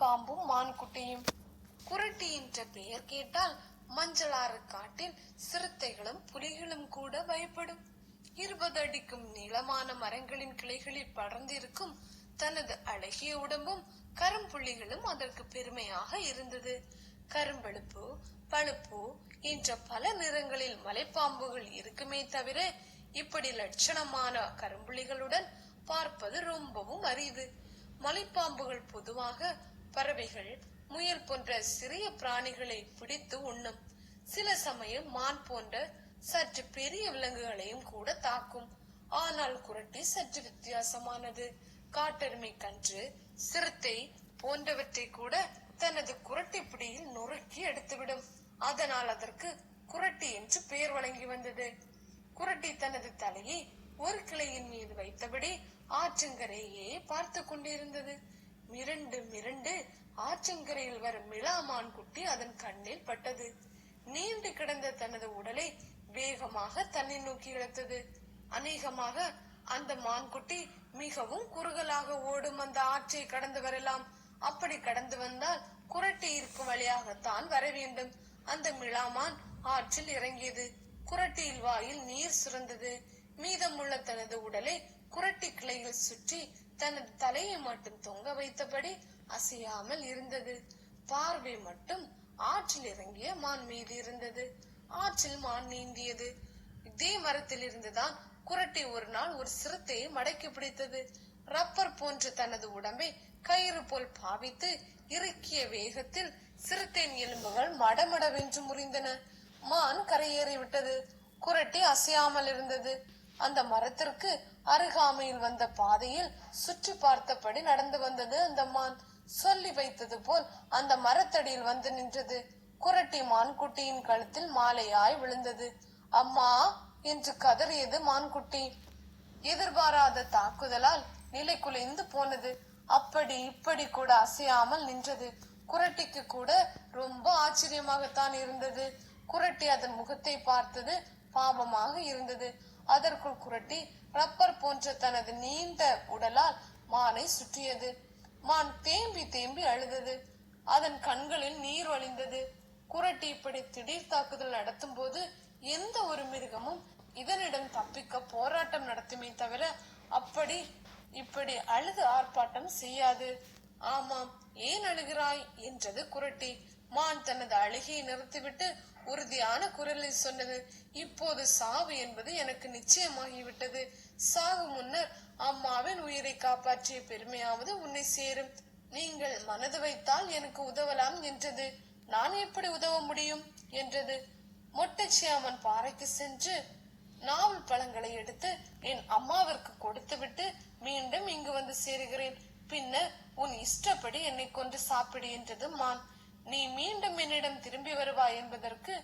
பாம்பும் மான்குட்டியும் குரட்டி என்ற பெயர் கேட்டால் மஞ்சளாறு காட்டில் சிறுத்தைகளும் புலிகளும் கூட பயப்படும். இருபது அடிக்கும் நீளமான மரங்களின் கிளைகளில் படர்ந்திருக்கும் தனது அழகிய உடம்பும் கரும்புள்ளிகளும் அதற்கு பெருமையாக இருந்தது. கரும்பழுப்பு பழுப்பு என்ற பல நிறங்களில் மலைப்பாம்புகள் இருக்குமே தவிர இப்படி லட்சணமான கரும்புள்ளிகளுடன் பார்ப்பது ரொம்பவும் அரிது. மலைப்பாம்புகள் பொதுவாக பறவைகள் முயல் போன்ற சிறிய பிராணிகளை பிடித்து உண்ணும். சில சமயம் மான் போன்ற சற்று பெரிய விலங்குகளையும் கூட தாக்கும். ஆனால் குரட்டி சற்று வித்தியாசமானது. காட்டெருமை கன்று சிறுத்தை போன்றவற்றை கூட தனது குரட்டை பிடியில் நொறுக்கி எடுத்துவிடும். அதனால் அதற்கு குரட்டி என்று பெயர் வழங்கி வந்தது. குரட்டி தனது தலையை ஒரு கிளையின் மீது வைத்தபடி ஆற்றங்கரையே பார்த்து கொண்டிருந்தது. மிரண்டு மிரண்டு ஆற்றங்கரையில் வரும் மிளாமான் குட்டி அதன் கண்ணில் பட்டது. நீண்டு கிடந்த தனது உடலை வேகமாக தன்னை நோக்கி இழுத்தது. அநேகமாக அந்த மான்குட்டி மிகவும் குறுகலாக ஓடும் அந்த ஆற்றை கடந்து வரலாம். அப்படி கடந்து வந்தால் குரட்டி இருக்கும் வழியாகத்தான் வர வேண்டும். அந்த மிளாமான் ஆற்றில் இறங்கியது. குரட்டியில் வாயில் நீர் சுரந்தது. மீதமுள்ள தனது உடலை குரட்டி கிளையில் சுற்றி தனது தலையை மட்டும் தொங்க வைத்தபடி அசையாமல் இருந்தது. பார்வை மட்டும் ஆற்றில் இறங்கிய மான் மீது இருந்தது. ஆற்றில் மான் நீந்தியது. இதே மரத்தில் இருந்துதான் குரட்டை ஒரு நாள் ஒரு சிறுத்தையை மடக்கி பிடித்தது. ரப்பர் போன்ற தனது உடம்பை கயிறு போல் பாவித்து இறுக்கிய வேகத்தில் சிறுத்தையின் எலும்புகள் மடமடவென்று முறிந்தன. மான் கரையேறி விட்டது குரட்டி அசையாமல் இருந்தது. அந்த மரத்திற்கு அருகாமையில் வந்த பாதையில் சுற்றி பார்த்தபடி நடந்து வந்தது அந்த மான். சொல்லி வைத்தது போல் அந்த மரத்தடியில் வந்து நின்றது. குரட்டி மான்குட்டியின் கழுத்தில் மாலையாய் விழுந்தது. அம்மா என்று கதறியது மான்குட்டி. எதிர்பாராத தாக்குதலால் நிலை குலைந்து போனது. அப்படி இப்படி கூட அசையாமல் நின்றது. குரட்டிக்கு கூட ரொம்ப ஆச்சரியமாகத்தான் இருந்தது. குரட்டி அதன் முகத்தை பார்த்தது பாவமாக இருந்தது. அதற்குள் குரட்டி ரப்பர் போன்ற தனது நீண்ட உடலால் மானை சுற்றியது. மான் தேம்பி தேம்பி அழுதது. அதன் கண்களில் நீர் வழிந்தது. குரட்டி இப்படி திடீர் தாக்குதல் நடத்தும் போது எந்த ஒரு மிருகமும் இதனிடம் தப்பிக்க போராட்டம் நடத்துமே தவிர அப்படி இப்படி அழுது ஆர்ப்பாட்டம் செய்யாது. ஆமாம் ஏன் அழுகிறாய்? என்றது குரட்டி. மான் தனது அழுகையை நிறுத்திவிட்டு உறுதியான குரலில் சொன்னது இப்போது சாவு என்பது எனக்கு நிச்சயமாகிவிட்டது. சாகு முன்னர் அம்மாவின் உயிரை காப்பாற்றிய பெருமையாவது உன்னை சேரும். நீங்கள் மனது வைத்தால் எனக்கு உதவலாம் என்றது. நான் எப்படி உதவ முடியும்? என்றது. மொட்டைச்சியாமன் பாறைக்கு சென்று நாவல் பழங்களை எடுத்து என் அம்மாவிற்கு கொடுத்துவிட்டு மீண்டும் இங்கு வந்து சேருகிறேன். பின்னர் உன் இஷ்டப்படி என்னை கொண்டு சாப்பிடு என்றது மான். நீ மீண்டும் என்னிடம் திரும்பி வருவாய் என்பதற்கு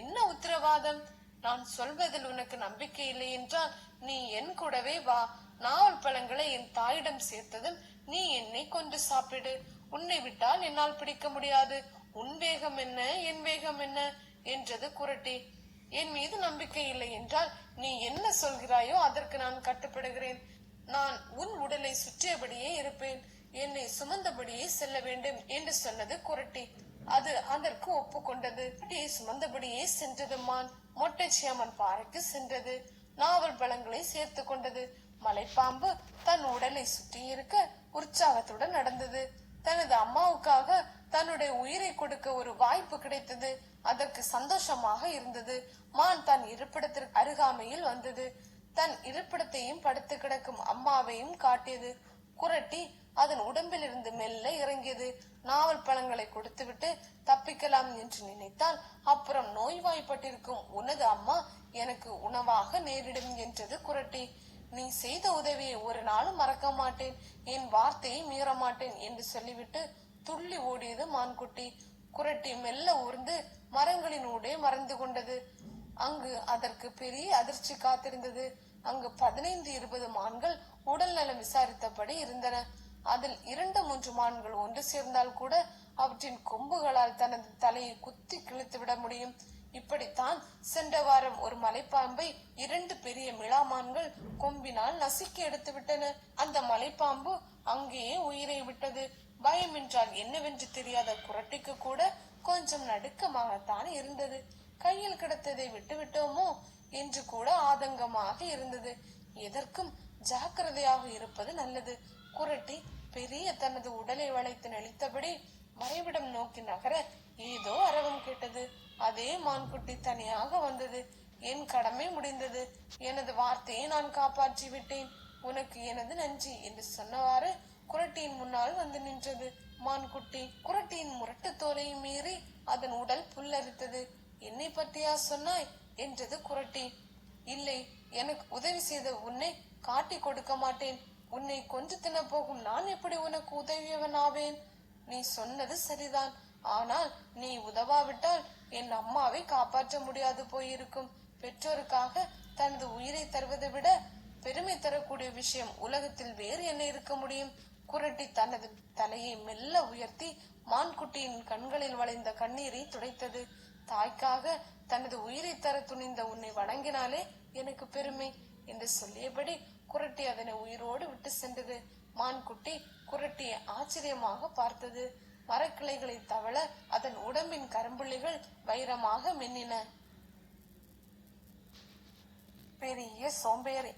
என்ன உத்தரவாதம்? நான் சொல்வதில் உனக்கு நம்பிக்கை இல்லை என்றால் நீ என் கூடவே வா. நாவல் பழங்களை என் தாயிடம் சேர்த்ததும் நீ என்னை கொண்டு சாப்பிடு. உன்னை விட்டால் என்னால் பிடிக்க முடியாது. உன் வேகம் என்ன? என் வேகம் என்ன? என்றது குரட்டி. என் மீது நம்பிக்கை இல்லை என்றால் நீ என்ன சொல்கிறாயோ அதற்கு நான் கட்டுப்படுகிறேன். நான் உன் உடலை சுற்றியபடியே இருப்பேன். என்னை சுமந்தபடியே செல்ல வேண்டும் என்று சொன்னது குரட்டி. அது அதற்கு ஒப்புக்கொண்டது. அப்படியே சுமந்தபடியே சென்றது மான் மொட்டைச்சியம்மன் பாறைக்கு சென்றது. நாவல் பழங்களை சேர்த்து கொண்டது. மலைப்பாம்பு தன் உடலை சுற்றி இருக்க உற்சாகத்துடன் நடந்தது. தனது அம்மாவுக்காக தன்னுடைய உயிரை கொடுக்க ஒரு வாய்ப்பு கிடைத்தது. அதற்கு சந்தோஷமாக இருந்தது. மான் தன் இருப்பிடத்திற்கு அருகாமையில் வந்தது. தன் இருப்பிடத்தையும் படுத்து கிடக்கும் அம்மாவையும் காட்டியது. குரட்டி அதன் உடம்பிலிருந்து மெல்ல இறங்கியது. நாவல் பழங்களை கொடுத்துவிட்டு தப்பிக்கலாம் என்று நினைத்தால் அப்புறம் நோய்வாய்ப்பட்டிருக்கும். உனது அம்மா எனக்கு உணவாக நேரிடும் என்றது குரட்டி. நீ செய்த உதவியை ஒரு நாளும் மறக்க மாட்டேன். என் வார்த்தையை மீற மாட்டேன் என்று சொல்லிவிட்டு துள்ளி ஓடியது மான்குட்டி. குரட்டி மெல்ல ஊர்ந்து மரங்களின் ஊடே மறைந்து கொண்டது. அங்கு அதற்கு பெரிய அதிர்ச்சி காத்திருந்தது. அங்கு பதினைந்து இருபது மான்கள் உடல் நலம் விசாரித்தபடி இருந்தன. அதில் இரண்டு மூன்று மான்கள் ஒன்று சேர்ந்தால் கூட அவற்றின் கொம்புகளால் தனது தலையை குத்தி கிழித்து விட முடியும். இப்படித்தான் சென்ற வாரம் ஒரு மலைப்பாம்பை இரண்டு பெரிய மிளாமான்கள் கொம்பினால் நசுக்கி எடுத்து விட்டன அந்த மலைப்பாம்பு அங்கேயே உயிரை விட்டது. பயம் என்றால் என்னவென்று தெரியாத குரட்டிக்கு கூட கொஞ்சம் நடுக்கமாகத்தான் இருந்தது. கையில் கிடத்ததை விட்டுவிட்டோமோ? என்று கூட ஆதங்கமாக இருந்தது. எதற்கும் ஜாக்கிரதையாக இருப்பது நல்லது. குரட்டி பெரிய தனது உடலை வளைத்து நெளித்தபடி மறைவிடம் நோக்கி நகர ஏதோ அரவம் கேட்டது. அதே மான்குட்டி தனியாக வந்தது. என் கடமை முடிந்தது. எனது வார்த்தையை நான் காப்பாற்றி விட்டேன். உனக்கு எனது நன்றி என்று சொன்னவாறு குரட்டியின் முன்னால் வந்து நின்றது. மான்குட்டி குரட்டியின் முரட்டு தோலையும் மீறி அதன் உடல் புல்லரித்தது. என்னை பற்றியா சொன்னாய்? என்றது குரட்டி. இல்லை எனக்கு உதவி செய்த உன்னை காட்டி கொடுக்க மாட்டேன். உன்னை கொஞ்சம் தின போகும் நான் எப்படி உனக்கு உதவியவன் ஆவேன் நீ சொன்னது சரிதான். ஆனால் நீ உதவாவிட்டால் என் அம்மாவை காப்பாற்ற முடியாது போயிருக்கும். பெற்றோருக்காக தனது உயிரை தருவதை விட பெருமை தரக்கூடிய விஷயம் உலகத்தில் வேறு என்ன இருக்க முடியும்? குரட்டி தனது தலையை மெல்ல உயர்த்தி மான்குட்டியின் கண்களில் வளைந்த கண்ணீரை துடைத்தது. தாய்க்காக தனது உயிரை தர துணிந்த உன்னை வணங்கினாலே எனக்கு பெருமை என்று சொல்லியபடி குரட்டி அதனை உயிரோடு விட்டு சென்றது. மான்குட்டி குரட்டியை ஆச்சரியமாக பார்த்தது. மரக்கிளைகளை தவள அதன் உடம்பின் கரும்புள்ளிகள் வைரமாக மின்னின. பெரிய சோம்பேறி.